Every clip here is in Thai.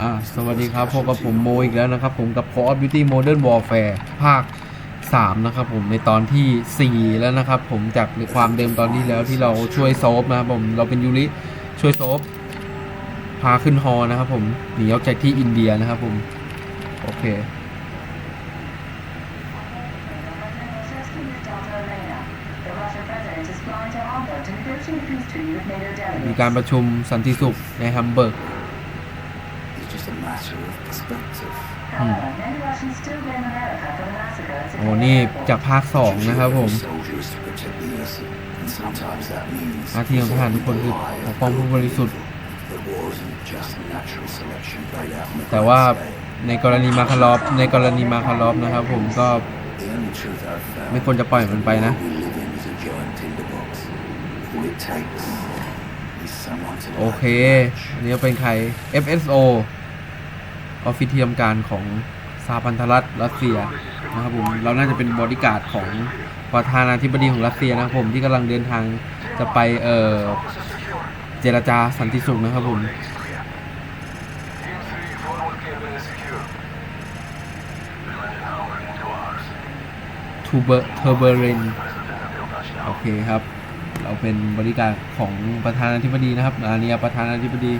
อ่าสวัสดีครับพบกับผมโมอีกแล้วนะครับ ผมกับ Call of Duty Modern Warfare ภาค 3 นะครับผมในตอนที่ 4 แล้วนะครับ ผมจากในความเดิมตอนที่แล้วที่เราช่วยโซฟนะครับผมเราเป็นยูริช่วยโซฟพาขึ้นฮอนะครับผมหนีออกจากที่อินเดียนะครับผม โอเค มีการประชุมสันติสุขในฮัมเบิร์ก just a matter of perspective. โอ้ นี่จากภาค2นะครับผม Every soldier is to protect the innocent, and sometimes that means หน้าที่ของทหารทุกคนคือปกป้องผู้บริสุทธิ์ that war isn't just natural selection played out on the แต่ว่า grand scale. ในกรณีมาคารอฟในกรณีมาคารอฟนะครับผมก็ The only truth I've found ไม่ควรจะปล่อยมันไปนะ we live in is a giant tinderbox. All it takes is someone to โอ light เค the match. อันนี้เป็นใคร FSO ออฟฟิศที่ทำการของสหพันธรัฐรัสเซียนะครับผมเราน่าจะเป็นบริการดของประธานาธิบดีของรัสเซียนะครับผมที่กำลังเดินทางจะไปเอ่อเจรจาสันติสุขนะครับผมทูเบอร์เทอร์เบอร์เรนโอเคครับ เราเป็นบริการของประธานาธิบดีนะครับอาเนียประธานาธิบดี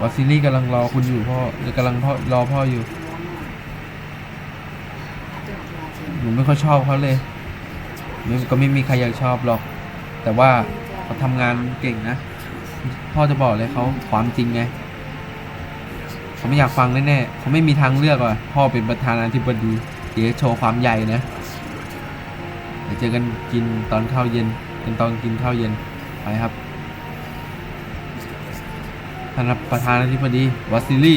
วาซิลี่กำลังรอคุณอยู่พ่อหรือกำลังพ่อรอพ่ออยู่หนูไม่ค่อยชอบเขาเลยไม่ก็ไม่มีใครอยากชอบหรอก แต่ว่าเขาทำงานเก่งนะ พ่อจะบอกเลยเขาความจริงไงเขาไม่อยากฟังแน่ๆเขาไม่มีทางเลือกว่ะพ่อเป็นประธานาธิบดีเดี๋ยวโชว์ความใหญ่นะเดี๋ยวเจอกันกินตอนข้าวเย็น กันตอนกินข้าวเย็นไปครับ ท่านประธานาธิบดีวาซิลี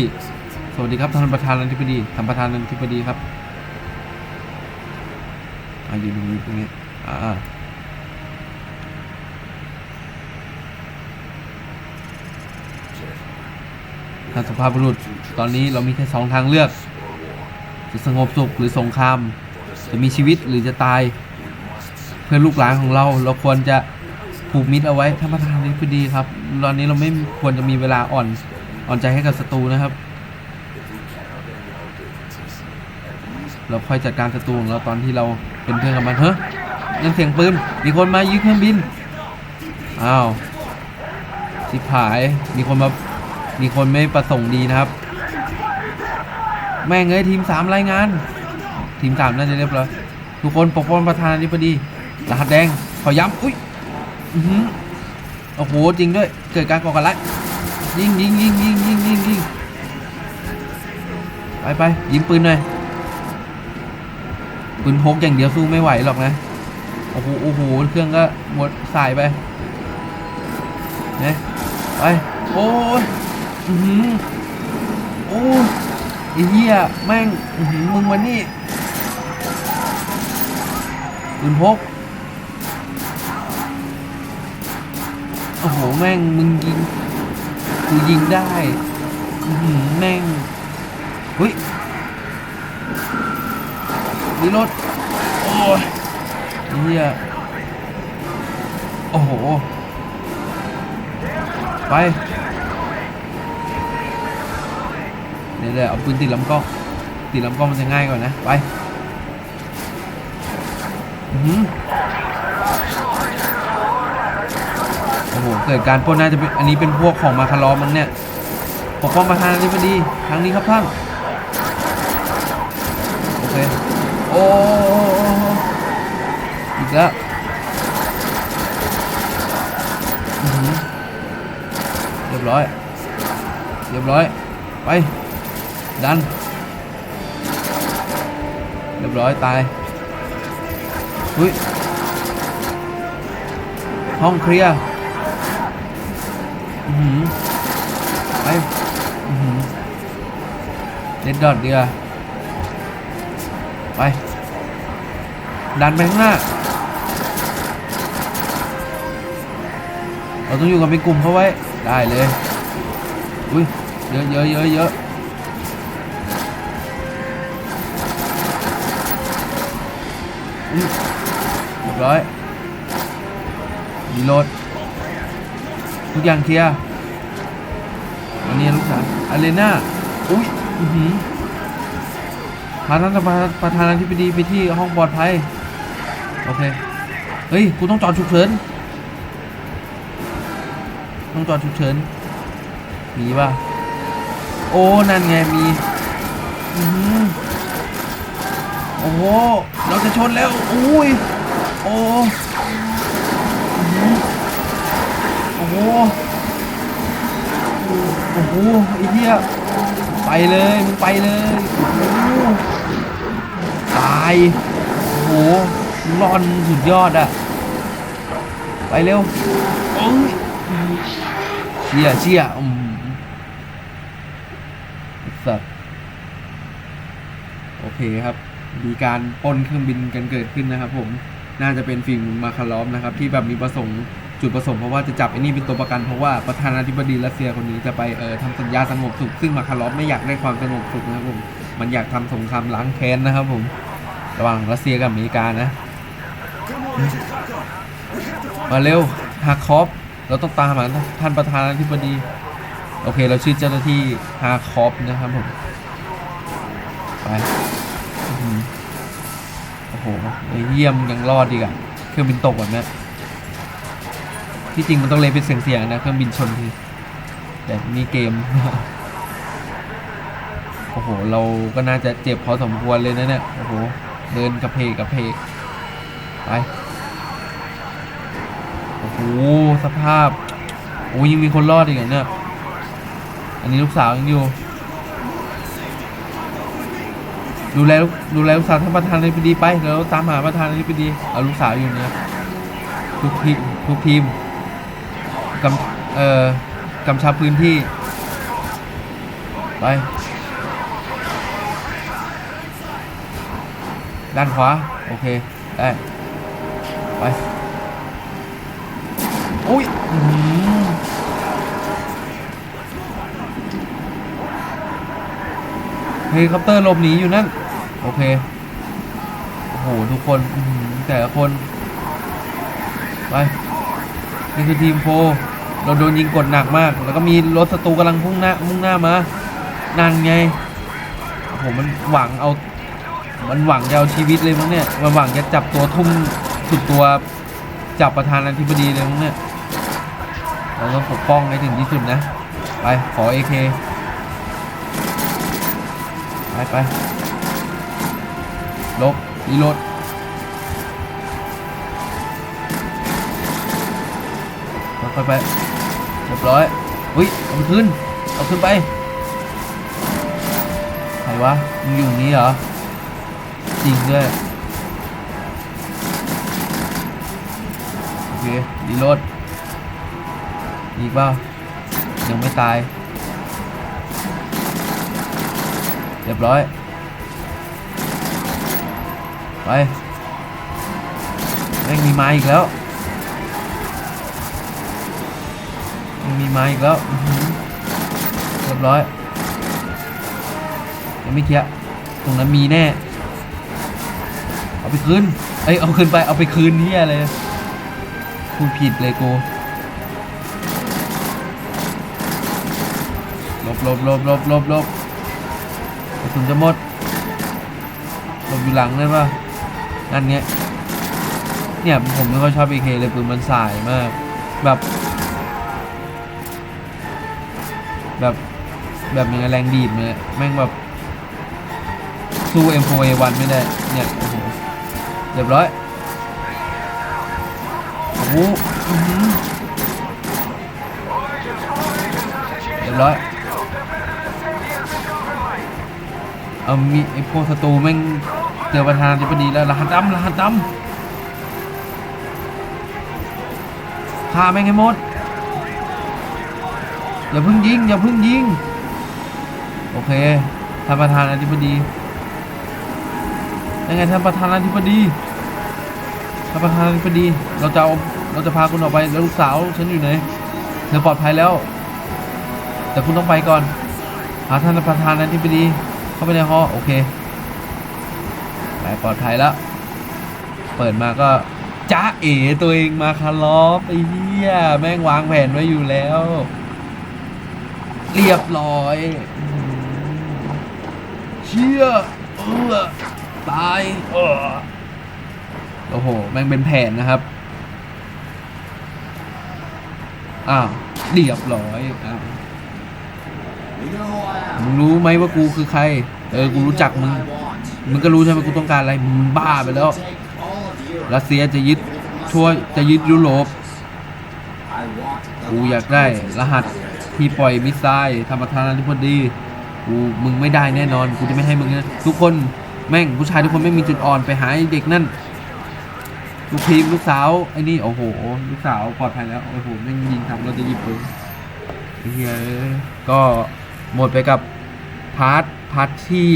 สวัสดีครับท่านประธานาธิบดีท่านประธานาธิบดีครับอะอยู่ตรงนี้ตรงนี้อ่าท่านสุภาพบุรุษ ตอนนี้เรามีแค่สองทางเลือก จะสงบสุขหรือสงคราม จะมีชีวิตหรือจะตาย เพื่อลูกหลานของเรา เราควรจะ ผูกมิตรเอาไว้ท่านประธานาธิบดีครับ ตอนนี้เราไม่ควรจะมีเวลาอ่อนอ่อนใจให้กับศัตรูนะครับ เราค่อยจัดการศัตรูของเราตอนที่เราเป็นเพื่อนกับมันเฮ้ยนั่นเสียงปืนมีคนมายึดเครื่องบินอ้าวชิบหายมีคนมามีคนไม่ประสงค์ดีนะครับ แม่งเอ้ยทีมสามรายงาน ทีมสามน่าจะเรียบร้อยทุกคนปกป้องประธานาธิบดีรหัสแดงขอย้ำอุ้ย อือหือโอ้โหจริงด้วย เกิดการก่อการร้ายยิงยิงยิงยิงยิงยิงยิงไปไปยิงปืนหน่อยปืนพกอย่างเดียวสู้ไม่ไหวหรอกนะโอ้โหโอ้โหเครื่องก็หมดสายไปเนี่ยไปโอ้ยอือโอ้ยไอ้เหี้ยแม่งมึงวันนี้ปืนพก โอ้โห แม่งมึงยิง กูยิงได้หืแม่งเฮ้ยรีโหลดโอ้ยเฮียโอ้โห ไปเดี๋ยวเดี๋ยวเอาปืนติดลำกล้อง ติดลำกล้องมันจะง่ายกว่านะ ไป อือหือ โอ้โหเกิดการปล้นน่าจะเป็นอันนี้เป็นพวกของมาคารอมั้งเนี่ยปกป้องประธานาธิบดีทางนี้ครับท่านโอเคโอ้อีกแล้วเรียบร้อยเรียบร้อยไปดันเรียบร้อยตายอุ้ยห้องเคลียร์ ไปอือหือเด็ดดอดเดียไป ดันไปข้างหน้า เราต้องอยู่กันเป็นกลุ่มเขาไว้ ได้เลย อุ้ย เยอะเยอะเยอะเยอะเรียบร้อยรีโหลด ทุกอย่างเคลียร์อันนี้ลูกสาวอาเลน่าอุ้ยอือหือพาท่านประประธานาธิบดีไปที่ห้องปลอดภัย โอเค เฮ้ย กูต้องจอดฉุกเฉิน ต้องจอดฉุกเฉิน มีป่ะ โอ้ นั่นไง มีอือหือโอ้ เราจะชนแล้ว อุ้ย โอ้หือโอ้โห โอ้โหไอ้เหี้ยไปเลยมึงไปเลยตายโอ้โหมึงรอดมึงสุดยอดอะไปเร็วโอ้ยเชี่ยเชี่ยอืมสัตว์โอเคครับ มีการปนเครื่องบินกันเกิดขึ้นนะครับผมน่าจะเป็นฟิล์มมาคารอฟนะครับ ที่แบบมีประสงค์ จุดประสงค์เพราะว่าจะจับไอ้นี่เป็นตัวประกันเพราะว่าประธานาธิบดีรัสเซียคนนี้จะไปเอ่อทำสัญญาสงบสุขซึ่งมาคารอฟไม่อยากได้ความสงบสุขนะครับผมมันอยากทำสงครามล้างแค้นนะครับผมระหว่างรัสเซียกับอเมริกานะมาเร็วฮาคอฟเราต้องตามหาท่านประธานาธิบดีโอเค เราชื่อเจ้าหน้าที่ฮาคอฟนะครับผมไปโอ้โหเยี่ยมยังรอดดีกอะเครื่องบินตกแบบนี้ ที่จริงมันต้องเล่นเป็นเสียงๆนะเครื่องบินชนทีแต่นี่เกม โอ้โห เราก็น่าจะเจ็บพอสมควรเลยนะเนี่ยโอ้โห เดินกระเพกกระเพกไปโอ้โหสภาพโอ้ยยังมีคนรอดอีกเหรอเนี่ยอันนี้ลูกสาวยังอยู่ ดูแลดูแลลูกสาวท่านประธานาธิบดีไปเดี๋ยวตามหาประธานาธิบดีเอาลูกสาวอยู่เนี่ยทุกทีมทุกทีม กำเอ่อกำชับพื้นที่ ไป ด้านขวา โอเค ได้ ไปอุ้ยเฮลิคอปเตอร์หลบหนีอยู่นั่น โอเค โอ้โห ทุกคนแต่ละคน ไป นี่คือทีมโฟ เราโดนยิงกดหนักมาก แล้วก็มีรถศัตรูกำลังพุ่งหน้ามุ่งหน้ามานั่นไงโอ้โหมันหวังเอา มันหวังจะเอาชีวิตเลยมั้งเนี่ย มันหวังจะจับตัวทุ่มสุดตัวจับประธานาธิบดีเลยมั้งเนี่ย เราต้องปกป้องให้ถึงที่สุดนะ ไป ขอเอเคไปไปลบรีโหลดค่อยๆไป รียบร้อยอุ้ยเอาขึ้น เอาขึ้นไป ใครวะมึงอยู่นี้เหรอ จริงด้วย โอเครีโหลดอีกเปล่ายังไม่ตาย เรียบร้อย ไปแม่งมีไม้อีกแล้ว มีไม้อีกแล้วเรียบร้อยยังไม่เคลียตรงนั้นมีแน่ เอาไปคืนเอ้ยเอาคืนไปเอาไปคืนนี่อะไรพูดผิดเลยกูลบลบลบลบลบลบกระสุนจะหมดลบอยู่หลังได้ปะนั่นเนี้ยเนี่ยผมไม่ค่อยชอบ AK เลยปืนมันสายมาก แบบ แบบแบบยังไงแรงดีดเลยแม่งแบบสู้ M4A1 ไม่ได้เนี่ยโอ้โหเรียบร้อยโอ้โหอื้อหือเรียบร้อยเอามีไอ้พวกศัตรูแม่งเจอประธานาธิบดีแล้วรหัสดำรหัสดำฆ่าแม่งให้หมด อย่าเพิ่งยิง อย่าเพิ่งยิง โอเคท่านประธานาธิบดียังไงท่านประธานาธิบดีท่านประธานาธิบดี เราจะเอาเราจะพาคุณออกไปแล้วลูกสาวฉันอยู่ไหนเธอปลอดภัยแล้ว แต่คุณต้องไปก่อน หาท่านประธานาธิบดี เข้าไปในห้องโอเคไปปลอดภัยแล้ว เปิดมาก็จ้าเอ๋ตัวเองมาคารอฟไอ้เหี้ยแม่งวางแผนไว้อยู่แล้ว เรียบร้อย เชี่ยเออตายเออโอ้โหแม่งเป็นแผนนะครับ อ้าว เรียบร้อยอ้าวมึงรู้ไหมว่ากูคือใคร เออ กูรู้จักมึง มึงก็รู้ใช่ไหมกูต้องการอะไร มึงบ้าไปแล้ว รัสเซียจะยึดช่วยจะยึดยุโรป กูอยากได้รหัส ที่ปล่อยมิสไซล์ธรรมทานาธิบดีกูมึงไม่ได้แน่นอนกูจะไม่ให้มึงนะทุกคนแม่งผู้ชายทุกคนไม่มีจุดอ่อนไปหาเด็กนั่นลูกทีมลูกสาวไอ้นี่โอ้โห ลูกสาวปลอดภัยแล้วโอ้โหแม่งยิงทำเราจะหยิบปืนเหี้ยเอ้ยก็หมดไปกับพาร์ทพาร์ทที่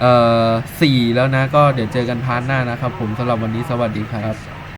เอ่อสี่แล้วนะ ก็เดี๋ยวเจอกันพาร์ทหน้านะครับ ผมสำหรับวันนี้สวัสดีครับ